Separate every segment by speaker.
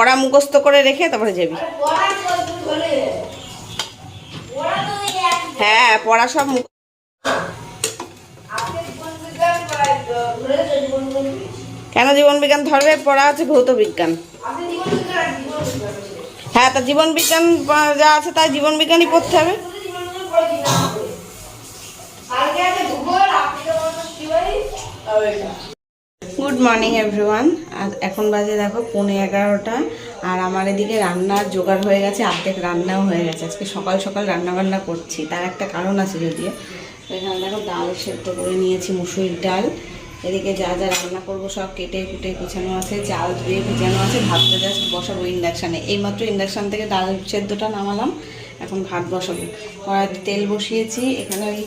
Speaker 1: পড়া মুখস্থ করে রেখে তারপরে যাবি। হ্যাঁ পড়া সব কেন জীবন বিজ্ঞান ধরবে? পড়া আছে ভৌত বিজ্ঞান। হ্যাঁ তা জীবন বিজ্ঞান যা আছে তাই জীবন বিজ্ঞানই পড়তে হবে। গুড মর্নিং এভরিওয়ান আর এখন বাজে দেখো পৌনে এগারোটা, আর আমার এদিকে রান্নার জোগাড় হয়ে গেছে অর্ধেক রান্নাও হয়ে গেছে। আজকে সকাল সকাল রান্না বান্না করছি, তার একটা কারণ আছে যদিও। এখানে দেখো ডাল সেদ্ধ করে নিয়েছি, মুসুরির ডাল। এদিকে যা যা রান্না করব সব কেটে কুটে গুছানো আছে, চাল ধুয়ে ভিজানো আছে, ভাতটা জাস্ট বসাবো ইন্ডাকশানে এইমাত্র ইন্ডাকশান থেকে ডাল সেদ্ধটা নামালাম। এখন ভাত বসাবো। কড়াইতে তেল বসিয়েছি, এখানে ওই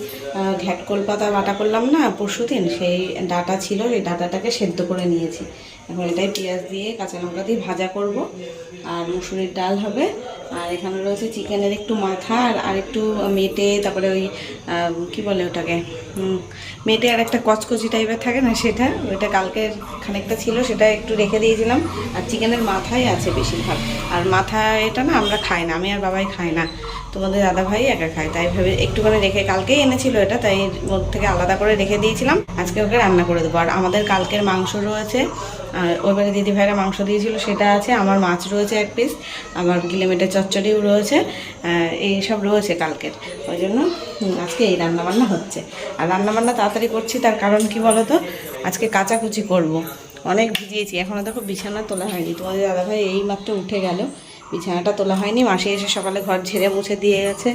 Speaker 1: ঘ্যাট ঘ্যাটকোল পাতা বাটা করলাম না পরশু দিন সেই ডাটা ছিল সেই ডাটাটাকে সেদ্ধ করে নিয়েছি। এখন এটাই পেঁয়াজ দিয়ে কাঁচা লঙ্কা দিয়ে ভাজা করব। আর মুসুরির ডাল হবে। আর এখানে রয়েছে চিকেনের একটু মাথা আর একটু মেটে, তারপরে ওই কি বলে ওটাকে? মেটে আর একটা কচকচি টাইপের থাকে না সেটা? ওইটা কালকের খানিকটা ছিল, সেটা একটু রেখে দিয়েছিলাম। আর চিকেনের মাথাই আছে বেশিরভাগ। আর মাথা এটা না আমরা খাই না, আমি আর বাবাই খাই না। তোমাদের দাদা ভাই একা খায়, তাই ভেবে একটুখানি রেখে কালকেই এনেছিল এটা, তাই মধ্যে থেকে আলাদা করে রেখে দিয়েছিলাম। আজকে ওকে রান্না করে দেবো। আর আমাদের কালকের মাংস রয়েছে আর ওইবারে দিদি ভাইরা মাংস দিয়েছিল, সেটা আছে, আমার মাছ রয়েছে এক পিস আমার গিলেমেটের চচ্চড়িও রয়েছে এই সব রয়েছে কালকের। ওই জন্য আজকে এই রান্নাবান্না হচ্ছে। আর রান্নাবান্না তাড়াতাড়ি করছি, তার কারণ কি বলো তো আজকে কাচাকুচি করব। অনেক ভিজিয়েছি এখনও দেখো বিছানা তোলা হয়নি। তোমাদের দাদাভাই এই মাত্র উঠে গেল। বিছানাটা তোলা হয়নি, মাসি এসে সকালে ঘর ঝেড়ে মুছে দিয়ে গেছে।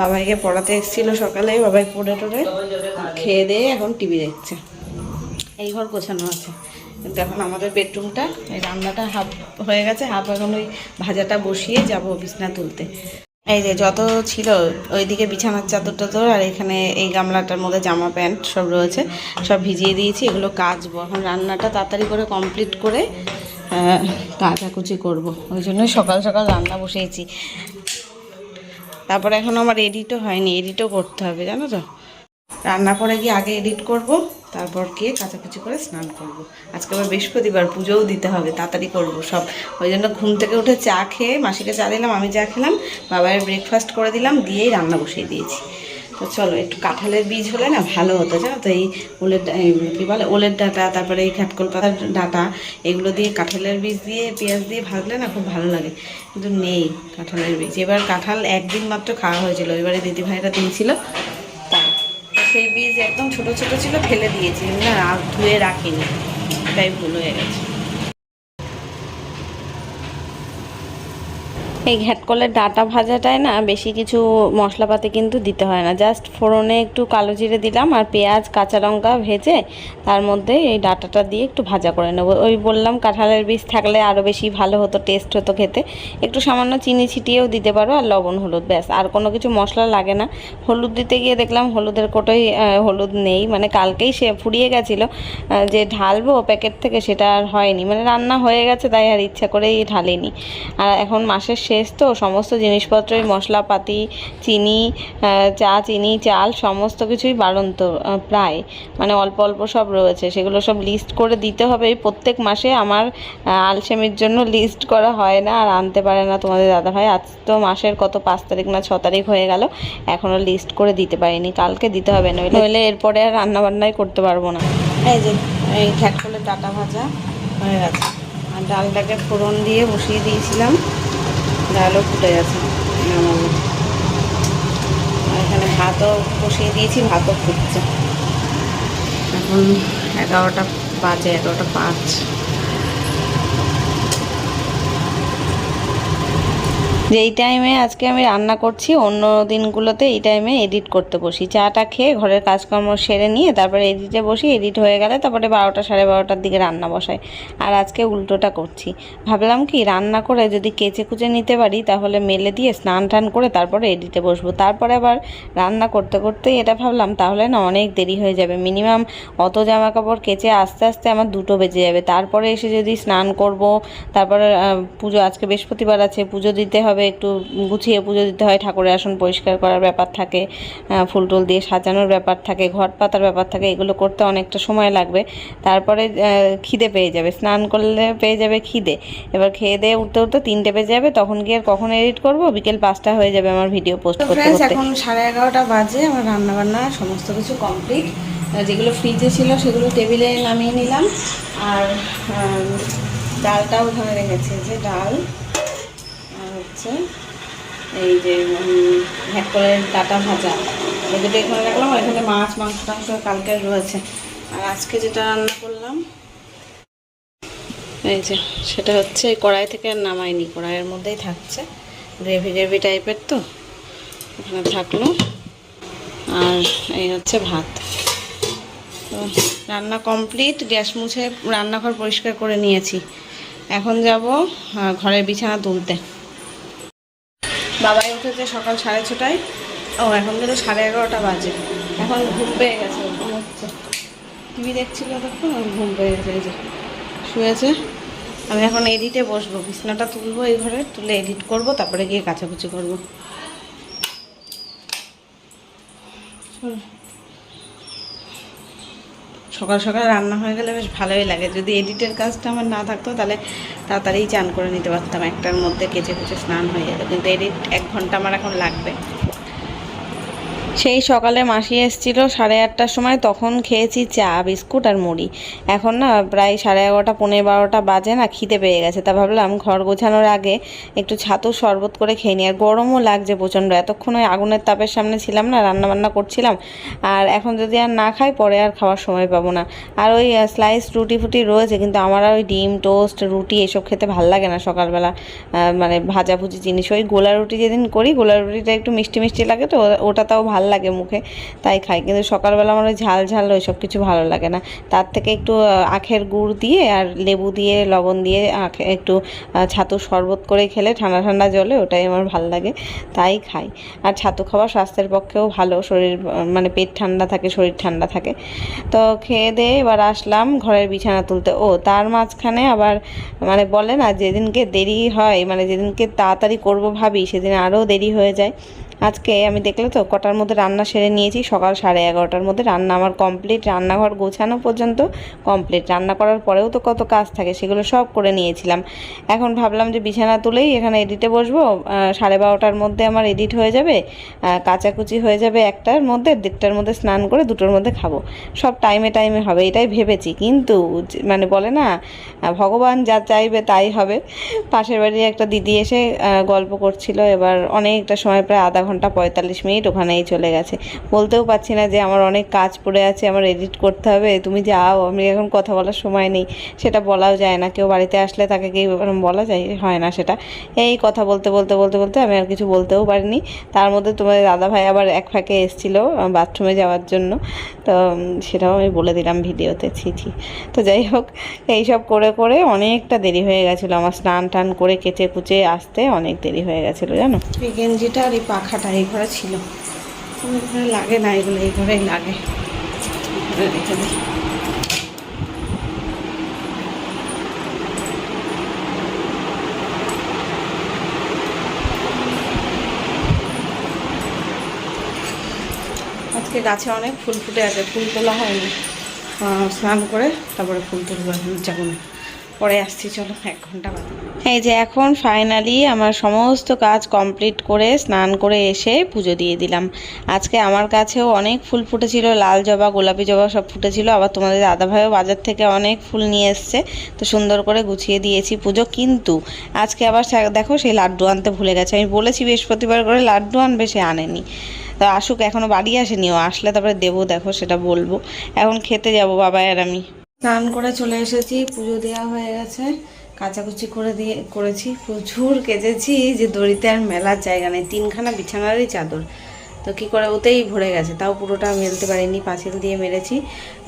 Speaker 1: বাবাইকে পড়াতে এসেছিল সকালে, বাবাই পড়ে টোড়ে খেয়ে দিয়ে এখন টিভি দেখছে। এই ঘর গোছানো আছে। কিন্তু এখন আমাদের বেডরুমটা এই রান্নাটা হাফ হয়ে গেছে, হাফ এখন ওই ভাজাটা বসিয়ে যাব বিছনা তুলতে। এই যে যত ছিল, ওইদিকে বিছানার চাদর টাদর আর এখানে এই গামলাটার মধ্যে জামা প্যান্ট সব রয়েছে, সব ভিজিয়ে দিয়েছি, এগুলো কাচবো। এখন রান্নাটা তাড়াতাড়ি করে কমপ্লিট করে কাচাকুচি করব। ওই জন্যই সকাল সকাল রান্না বসিয়েছি। তারপরে এখন আমার এডিটও হয়নি এডিটও করতে হবে, জানো তো? রান্না করে গিয়ে আগে এডিট করব, তারপর গিয়ে কাচাকুচি করে স্নান করব। আজকে আবার বৃহস্পতিবার, পুজোও দিতে হবে, তাড়াতাড়ি করব সব। ওই জন্য ঘুম থেকে উঠে চা খেয়ে মাসিকে চা দিলাম, আমি চা খেলাম বাবার ব্রেকফাস্ট করে দিলাম, দিয়েই রান্না বসিয়ে দিয়েছি। তো চলো, একটু কাঁঠালের বীজ হলে না ভালো হতো, জানো তো? এই ওলের কী বলে? ওলের ডাটা, তারপরে এই খাটকল পাতার ডাটা, এগুলো দিয়ে কাঁঠালের বীজ দিয়ে, পেঁয়াজ দিয়ে ভাজলে না খুব ভালো লাগে। কিন্তু নেই কাঁঠালের বীজ। এবার কাঁঠাল একদিন মাত্র খাওয়া হয়েছিল, এবারে দিদিভাইরা দিয়েছিল। সেই বীজ একদম ছোট ছোট ছিল, ফেলে দিয়েছি না, ধুয়ে রাখিনি। তাই ভুল হয়ে গেছে। এই ঘ্যাটকলের ডাটা ভাজাটায় না বেশি কিছু মশলাপাতি কিন্তু দিতে হয় না। জাস্ট ফোড়নে একটু কালো জিরে দিলাম আর পেঁয়াজ, কাঁচা লঙ্কা ভেজে তার মধ্যে এই ডাটাটা দিয়ে একটু ভাজা করে নেব। ওই বললাম কাঁঠালের বীজ থাকলে আরও বেশি ভালো হতো, টেস্ট হতো খেতে। একটু সামান্য চিনি ছিটিয়েও দিতে পারো আর লবণ, হলুদ, ব্যাস। আর কোনো কিছু মশলা লাগে না। হলুদ দিতে গিয়ে দেখলাম হলুদের কোটোই হলুদ নেই। মানে কালকেই সে ফুরিয়ে গেছিল যে ঢালবো প্যাকেট থেকে সেটা আর হয়নি। মানে রান্না হয়ে গেছে, তাই আর ইচ্ছা করেই ঢালিনি। আর এখন মাসের শেষ তো, সমস্ত জিনিসপত্রই, মশলাপাতি, চিনি চা, চিনি, চাল, সমস্ত কিছুই বাড়ন্ত প্রায়। মানে অল্প অল্প সব রয়েছে। সেগুলো সব লিস্ট করে দিতে হবে। প্রত্যেক মাসে আমার আলসেমির জন্য লিস্ট করা হয় না আর আনতে পারে না তোমাদের দাদাভাই। আজ তো মাসের কত, পাঁচ তারিখ না, ছ তারিখ হয়ে গেল। এখনও লিস্ট করে দিতে পারিনি। কালকে দিতে হবে, নইলে নইলে এরপরে আর রান্নাবান্নাই করতে পারব না। এই যে, এই ঘ্যাটকলের ডাটা ভাজা হয়ে গেছে। আর ডালটাকে ফোড়ন দিয়ে বসিয়ে দিয়েছিলাম। ডালও ফুটে গেছে নামাবো। এখানে ভাতও বসিয়ে দিয়েছি, ভাতও ফুটছে। এখন এগারোটা বাজে, এগারোটা পাঁচ। যেই টাইমে আজকে আমি রান্না করছি, অন্য দিনগুলোতে এই টাইমে এডিট করতে বসি। চাটা খেয়ে ঘরের কাজকর্ম সেরে নিয়ে তারপরে এডিটে বসি এডিট হয়ে গেলে তারপরে বারোটা সাড়ে বারোটার দিকে রান্না বসাই। আর আজকে উল্টোটা করছি। ভাবলাম কি, রান্না করে যদি কেচে কুচে নিতে পারি, তাহলে মেলে দিয়ে স্নান টান করে তারপরে এডিটে বসবো। তারপরে আবার রান্না করতে করতেই এটা ভাবলাম, তাহলে না অনেক দেরি হয়ে যাবে। মিনিমাম অত জামা কাপড় কেচে আস্তে আস্তে আমার দুটো বেজে যাবে। তারপরে এসে যদি স্নান করব, তারপরে পুজো, আজকে বৃহস্পতিবার আছে, পুজো দিতে হবে
Speaker 2: হবে একটু গুছিয়ে পুজো দিতে হয় ঠাকুরের আসন পরিষ্কার করার ব্যাপার থাকে ফুল টুল দিয়ে সাজানোর ব্যাপার থাকে ঘট পাতার ব্যাপার থাকে এগুলো করতে অনেকটা সময় লাগবে। তারপরে খিদে পেয়ে যাবে স্নান করলে পেয়ে যাবে খিদে। এবার খেয়ে দিয়ে উঠতে উঠতে তিনটে বেজে যাবে তখন গিয়ে আর কখন এডিট করব? বিকেল পাঁচটা হয়ে যাবে আমার ভিডিও পোস্ট করতে এখন সাড়ে এগারোটা বাজে আমার রান্না বান্না সমস্ত কিছু কমপ্লিট যেগুলো ফ্রিজে ছিল সেগুলো টেবিলে নামিয়ে নিলাম। আর ডালটাও ওখানে রেখেছি যে ডাল হচ্ছে এই যে ভ্যাকলের ডাটা ভাজা। এই দুটো এখানে রাখলাম, আর এখানে মাছ, মাংস, টাংস কালকে রয়েছে। আর আজকে যেটা রান্না করলাম, এই যে, সেটা হচ্ছে এই কড়াই থেকে আর নামাইনি। কড়াইয়ের মধ্যেই থাকছে। গ্রেভি গ্রেভি টাইপের তো এখানে থাকল। আর এই হচ্ছে ভাত। তো রান্না কমপ্লিট, গ্যাস মুছে রান্নাঘর পরিষ্কার করে নিয়েছি। এখন যাব ঘরের বিছানা তুলতে। বাবাই উঠেছে সকাল সাড়ে ছটায়। ও, এখন কিন্তু সাড়ে এগারোটা বাজে। এখন ঘুম পেয়ে গেছে, ঘুম হচ্ছে। টিভি দেখছিল তখন ঘুম পেয়ে গেছে, এই যে। শুয়েছে। আমি এখন এডিটে বসবো, বিছনাটা তুলবো এই ঘরে, তুলে এডিট করব, তারপরে গিয়ে কাছাকুচি করব। চলো। সকাল সকাল রান্না হয়ে গেলে বেশ ভালোই লাগে। যদি এডিটের কাজটা আমার না থাকতো, তাহলে তাড়াতাড়ি চান করে নিতে পারতাম। একটার মধ্যে কেচে কুচে স্নান হয়ে যেত কিন্তু এডিট এক ঘণ্টা আমার এখন লাগবে। সেই সকালে মাসি এসেছিল সাড়ে আটটার সময়, তখন খেয়েছি চা, বিস্কুট আর মুড়ি। এখন না প্রায় সাড়ে এগারোটা পনেরো বারোটা বাজে না, খিদে পেয়ে গেছে। তা ভাবলাম ঘর গোছানোর আগে একটু ছাতু শরবত করে খেয়ে নিই আর গরমও লাগছে প্রচণ্ড। এতক্ষণ ওই আগুনের তাপের সামনে ছিলাম না, রান্নাবান্না করছিলাম। আর এখন যদি আর না খাই, পরে আর খাওয়ার সময় পাবো না। আর ওই স্লাইস রুটি ফুটি রয়েছে, কিন্তু আমার আর ওই ডিম, টোস্ট, রুটি এসব খেতে ভালো লাগে না সকালবেলা। মানে ভাজাভুজি জিনিস। ওই গোলা রুটি যেদিন করি, গোলা রুটিটা একটু মিষ্টি মিষ্টি লাগে তো, ওটা তাও ভালো লাগে মুখে, তাই খাই। কিন্তু সকালবেলা আমার ওই ঝাল ঝাল ওইসব কিছু ভালো লাগে না। তার থেকে একটু আখের গুড় দিয়ে আর লেবু দিয়ে, লবণ দিয়ে আখে, একটু ছাতু শরবত করে খেলে ঠান্ডা ঠান্ডা জলে, ওটাই আমার ভালো লাগে, তাই খাই। আর ছাতু খাওয়া স্বাস্থ্যের পক্ষেও ভালো, শরীর মানে পেট ঠান্ডা থাকে, শরীর ঠান্ডা থাকে। তো খেয়ে দিয়ে এবার আসলাম ঘরের বিছানা তুলতে। ও, তার মাঝখানে আবার মানে বলে না, যেদিনকে দেরি হয় মানে যেদিনকে তাড়াতাড়ি করব ভাবি, সেদিন আরও দেরি হয়ে যায়। আজকে আমি দেখলে তো কটার মধ্যে রান্না সেরে নিয়েছি, সকাল সাড়ে এগারোটার মধ্যে রান্না আমার কমপ্লিট রান্নাঘর গোছানো পর্যন্ত কমপ্লিট রান্না করার পরেও তো কত কাজ থাকে, সেগুলো সব করে নিয়েছিলাম। এখন ভাবলাম যে বিছানা তুলেই এখানে এডিটে বসবো সাড়ে বারোটার মধ্যে আমার এডিট হয়ে যাবে কাচাকুচি হয়ে যাবে একটার মধ্যে, দেড়টার মধ্যে স্নান করে দুটোর মধ্যে খাব। সব টাইমে টাইমে হবে, এটাই ভেবেছি। কিন্তু মানে বলে না ভগবান যা চাইবে তাই হবে। পাশের বাড়ির একটা দিদি এসে গল্প করছিল, এবার অনেকটা সময় প্রায় আধা ঘণ্টা পঁয়তাল্লিশ মিনিট ওখানেই চলে গেছে। বলতেও পারছি না যে আমার অনেক কাজ পড়ে আছে, আমার এডিট করতে হবে, তুমি যাও, আমি এখন কথা বলার সময় নেই। সেটা বলাও যায় না, কেউ বাড়িতে আসলে তাকে কি বলা যায়? হয় না সেটা। এই কথা বলতে বলতে বলতে বলতে আমি আর কিছু বলতেও পারিনি। তার মধ্যে তোমার দাদা ভাই আবার এক ফাঁকে এসেছিল বাথরুমে যাওয়ার জন্য। তো সেটাও আমি বলে দিলাম ভিডিওতে, ছি তো যাই হোক, এইসব করে করে অনেকটা দেরি হয়ে গেছিল। আমার স্নান টান করে কেচে কুচে আসতে অনেক দেরি হয়ে গেছিল, জানো? গেঞ্জিটা আর এই পাখাটা এই ঘরে ছিল। কোনো ঘরে লাগে না, এগুলো এই ঘরেই লাগে। আজকে গাছে অনেক ফুল ফুটে আছে, ফুল তোলা হয়নি। স্নান করে তারপরে ফুল তুলবো, যাব না। পরে আসছি, চলো, এক ঘণ্টা বাদে। এই যে এখন ফাইনালি আমার সমস্ত কাজ কমপ্লিট করে স্নান করে এসে পুজো দিয়ে দিলাম। আজকে আমার কাছেও অনেক ফুল ফুটেছিল, লাল জবা, গোলাপি জবা সব ফুটেছিল, আবার তোমাদের দাদাভাইও বাজার থেকে অনেক ফুল নিয়ে এসছে, তো সুন্দর করে গুছিয়ে দিয়েছি পুজো। কিন্তু আজকে আবার দেখো সেই লাড্ডু আনতে ভুলে গেছে। আমি বলেছি বৃহস্পতিবার করে লাড্ডু আনবে, সে আনেনি। তো আসুক এখনও বাড়ি আসেনি, ও আসলে তারপরে দেবো, দেখো সেটা বলব। এখন খেতে যাব বাবা আর আমি। স্নান করে চলে এসেছি, পুজো দেওয়া হয়ে গেছে। কাচাকুচি করে দিয়ে, করেছি। প্রচুর কেচেছি যে দড়িতে আর মেলার জায়গা নেই। তিনখানা বিছানারই চাদর। তো কী করে, ওতেই ভরে গেছে। তাও পুরোটা মেলতে পারিনি, পাঁচিল দিয়ে মেরেছি।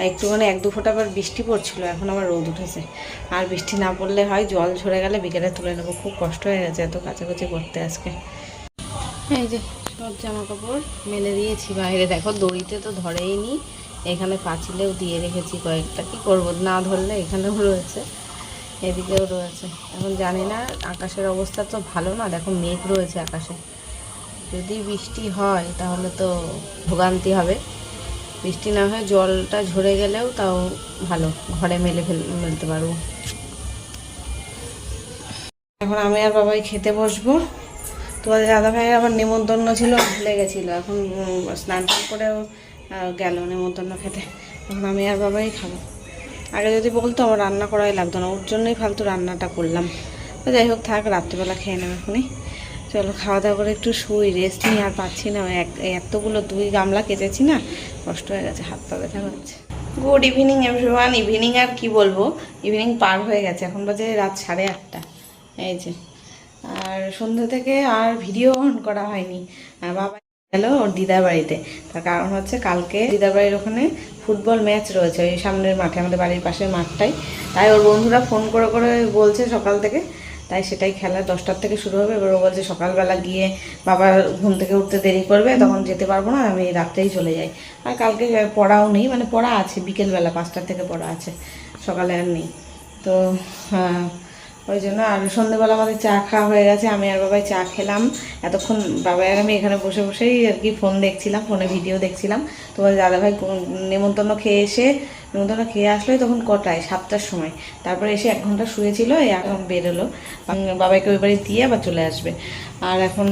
Speaker 2: একটুখানি এক দু ফোঁটা আবার বৃষ্টি পড়ছিল, এখন আবার রোদ উঠেছে। আর বৃষ্টি না পড়লে হয় জল ঝরে গেলে বিকেলে তুলে নেব। খুব কষ্ট হয়ে গেছে এত কাচাকুচি করতে আজকে। এই যে, সব জামা কাপড় মেলে দিয়েছি বাইরে। দেখো, দড়িতে তো ধরেই নি এখানে পাঁচিলেও দিয়ে রেখেছি কয়েকটা। কি করব, না ধরলে এখানেও রয়েছে। এদিকেও রয়েছে। এখন জানি না, আকাশের অবস্থা তো ভালো না। দেখো মেঘ রয়েছে আকাশে। যদি বৃষ্টি হয়, তাহলে তো ভোগান্তি হবে। বৃষ্টি না হয় জলটা ঝরে গেলেও তাও ভালো। ঘরে মেলে ফেল, মেলতে পারব। এখন আমি আর বাবাই খেতে বসবো। তোমাদের দাদা ভাইয়ের আবার নেমন্তন্ন ছিল, ভুলে গেছিল। এখন স্নান করেও গেল নেমন্তন্ন খেতে। এখন আমি আর বাবাই খাব। আগে যদি বলতো আমার রান্না করাই লাগতো না, ওর জন্যই ফালতু রান্নাটা করলাম। যাই হোক, থাক, রাত্রিবেলা খেয়ে নেবে এখনই। চলো, খাওয়া দাওয়া করে একটু শুই রেস্ট নিই, আর পাচ্ছি না এক- এতগুলো দুই গামলা কেচেছি না, কষ্ট হয়ে গেছে, হাত পা ব্যথা হচ্ছে গুড ইভিনিং এভরিওয়ান ইভিনিং আর কি বলব? ইভিনিং পার হয়ে গেছে, এখন বাজে রাত সাড়ে আটটা। এই যে। আর সন্ধ্যা থেকে আর ভিডিও অন করা হয়নি। বাবা গেল ওর দিদার বাড়িতে তার কারণ হচ্ছে কালকে দিদার বাড়ির ওখানে ফুটবল ম্যাচ রয়েছে, ওই সামনের মাঠে, আমাদের বাড়ির পাশের মাঠটাই। তাই ওর বন্ধুরা ফোন করে করে বলছে সকাল থেকে। তাই সেটাই খেলা দশটার থেকে শুরু হবে। এবার ও বলছে সকালবেলা গিয়ে বাবা ঘুম থেকে উঠতে দেরি করবে, তখন যেতে পারব না, আমি রাত্রেই চলে যাই। আর কালকে পড়াও নেই মানে পড়া আছে, বিকেলবেলা পাঁচটার থেকে পড়া আছে, সকালে আর নেই। তো হ্যাঁ ওই জন্য আর সন্ধ্যেবেলা আমাদের চা খাওয়া হয়ে গেছে, আমি আর বাবাই চা খেলাম। এতক্ষণ বাবাই আর আমি এখানে বসে বসেই আর কি ফোন দেখছিলাম ফোনে ভিডিও দেখছিলাম। তোমার দাদাভাই নেমন্তন্ন খেয়ে এসে, নেমন্তন্ন খেয়ে আসলো তখন কটায়? সাতটার সময়। তারপরে এসে এক ঘণ্টা শুয়েছিল এখন বেরোলো। বাবাইকে ওই বাড়ি দিয়ে আবার চলে আসবে। আর এখন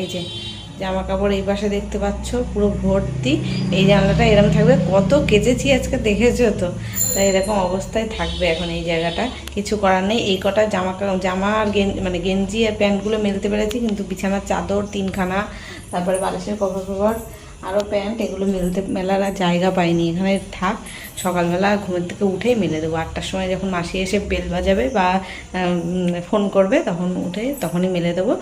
Speaker 2: এই যে জামা কাপড় এই পাশে দেখতে পাচ্ছ, পুরো ভর্তি। এই জানলাটা এরকম থাকবে। কত কেচেছি আজকে দেখেছ তো? তাই এরকম অবস্থায় থাকবে এখন এই জায়গাটা। কিছু করার নেই। এই কটা জামা জামা আর মানে গেঞ্জি আর প্যান্টগুলো মেলতে পেরেছি, কিন্তু বিছানার চাদর তিনখানা, তারপরে বালিশের কভার কভার আরও প্যান্ট, এগুলো মেলতে, মেলার আর জায়গা পায়নি এখানে থাক, সকালবেলা ঘুমের থেকে উঠেই মেলে দেবো। আটটার সময় যখন মাসি এসে বেল বাজাবে বা ফোন করবে, তখন উঠে তখনই মেলে দেবো।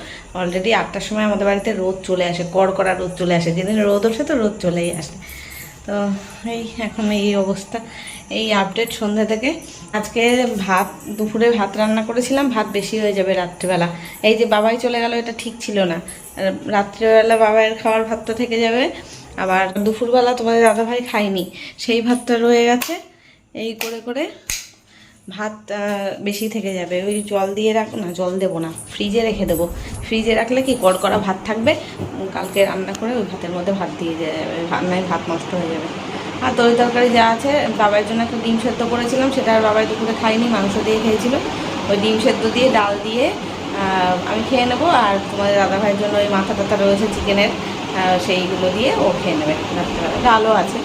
Speaker 2: অলরেডি আটটার সময় আমাদের বাড়িতে রোদ চলে আসে, কড়কড়া রোদ চলে আসে। যেদিন রোদ ওঠে তো রোদ চলেই আসে। তো এই এখন এই অবস্থা। এই আপডেট সন্ধ্যা থেকে। আজকে ভাত, দুপুরে ভাত রান্না করেছিলাম, ভাত বেশি হয়ে যাবে রাত্রিবেলা। এই যে বাবাই চলে গেল, এটা ঠিক ছিল না। রাত্রিবেলা বাবাইয়ের খাওয়ার ভাতটা থেকে যাবে। আবার দুপুরবেলা তোমাদের দাদাভাই খায়নি। সেই ভাতটা রয়ে গেছে। এই করে করে ভাত বেশি থেকে যাবে। ওই জল দিয়ে রাখ, না, জল দেবো না, ফ্রিজে রেখে দেবো। ফ্রিজে রাখলে কি কড়কড়া ভাত থাকবে? কালকে রান্না করে ওই ভাতের মধ্যে ভাত দিয়ে যাবে। রান্নায় ভাত নষ্ট হয়ে যাবে। আর তরি তরকারি যা আছে, বাবার জন্য একটা ডিম সেদ্ধ করেছিলাম, সেটা আর বাবাই দুপুরে খাইনি মাংস দিয়ে খেয়েছিল। ওই ডিম সেদ্ধ দিয়ে, ডাল দিয়ে আমি খেয়ে নেব। আর তোমাদের দাদাভাইয়ের জন্য ওই মাথা টাথা রয়েছে চিকেনের সেইগুলো দিয়ে ও খেয়ে নেবে ডালও আছে।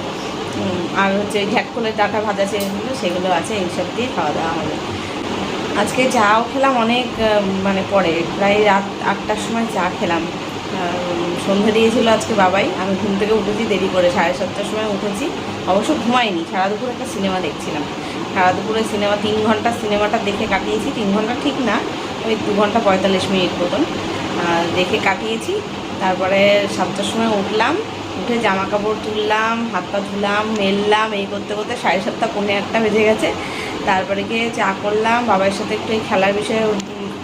Speaker 2: আর হচ্ছে ঝ্যাকফলের ডাটা ভাজা সেগুলো সেগুলো আছে এইসব দিয়ে খাওয়া দাওয়া হবে। আজকে চাও খেলাম অনেক মানে পরে, প্রায় রাত আটটার সময় চা খেলাম। সন্ধে দিয়েছিল আজকে বাবাই, আমি ঘুম থেকে উঠেছি, দেরি করে সাড়ে সাতটার সময় উঠেছি। অবশ্য ঘুমাইনি সারা দুপুর একটা সিনেমা দেখছিলাম। সারা দুপুরে সিনেমা, তিন ঘণ্টা সিনেমাটা দেখে কাটিয়েছি, তিন ঘণ্টা ঠিক না, ওই দু ঘণ্টা পঁয়তাল্লিশ মিনিট মতন। দেখে কাটিয়েছি, তারপরে সাতটার সময় উঠলাম উঠে জামা কাপড় তুললাম, হাত পা ধুলাম, মেললাম, এই করতে করতে সাড়ে সাতটা, পৌনে একটা বেজে গেছে। তারপরে গিয়ে চা করলাম, বাবার সাথে একটু এই খেলার বিষয়ে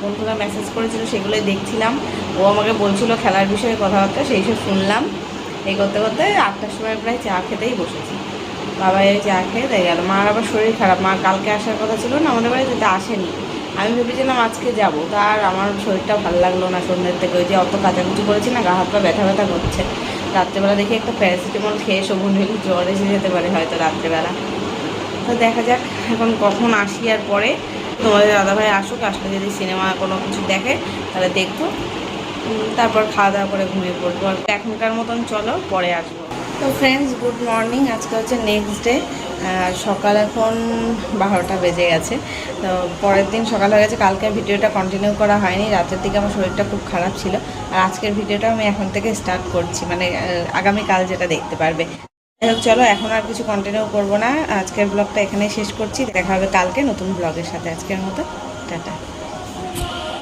Speaker 2: বন্ধুরা মেসেজ করেছিল, সেগুলোই দেখছিলাম। ও আমাকে বলছিল খেলার বিষয়ে কথাবার্তা, সেই সব শুনলাম। এই করতে করতে আটটার সময় প্রায় চা খেতেই বসেছি। বাবা এই চা খেয়ে দিয়ে গেল। মার আবার শরীর খারাপ। মা কালকে আসার কথা ছিল না, আমাদের বাড়িতে তা আসেনি। আমি ভেবেছিলাম আজকে যাব তার আমার শরীরটা ভালো লাগল না সন্ধ্যের থেকে। ওই যে অত কাচাকুচি করেছি না, গা হাত পা ব্যথা ব্যথা করছে। রাত্রেবেলা দেখি একটা প্যারাসিটামল খেয়ে শোভন হলে জ্বর এসে যেতে পারে হয়তো রাত্রেবেলা। তো দেখা যাক, এখন কখন আসি আর পরে। তোমাদের দাদাভাই আসুক, আসলে যদি সিনেমা কোনো কিছু দেখে, তাহলে দেখব। তারপর খাওয়া দাওয়া করে ঘুমিয়ে পড়ব। আর এখনকার মতন চলো, পরে আসব। তো ফ্রেন্ডস গুড মর্নিং আজকে হচ্ছে নেক্সট ডে সকাল এখন বারোটা বেজে গেছে। তো পরের দিন সকাল হয়ে গেছে। কালকে ভিডিওটা কন্টিনিউ করা হয়নি। রাতের দিকে আমার শরীরটা খুব খারাপ ছিল। আর আজকের ভিডিওটা আমি এখন থেকে স্টার্ট করছি মানে আগামী আগামীকাল যেটা দেখতে পারবে। যাই চলো, এখন আর কিছু কন্টিনিউ করব না। আজকের ব্লগটা এখানে শেষ করছি। দেখা হবে কালকে নতুন ব্লগের সাথে। আজকের মতো, টাটা।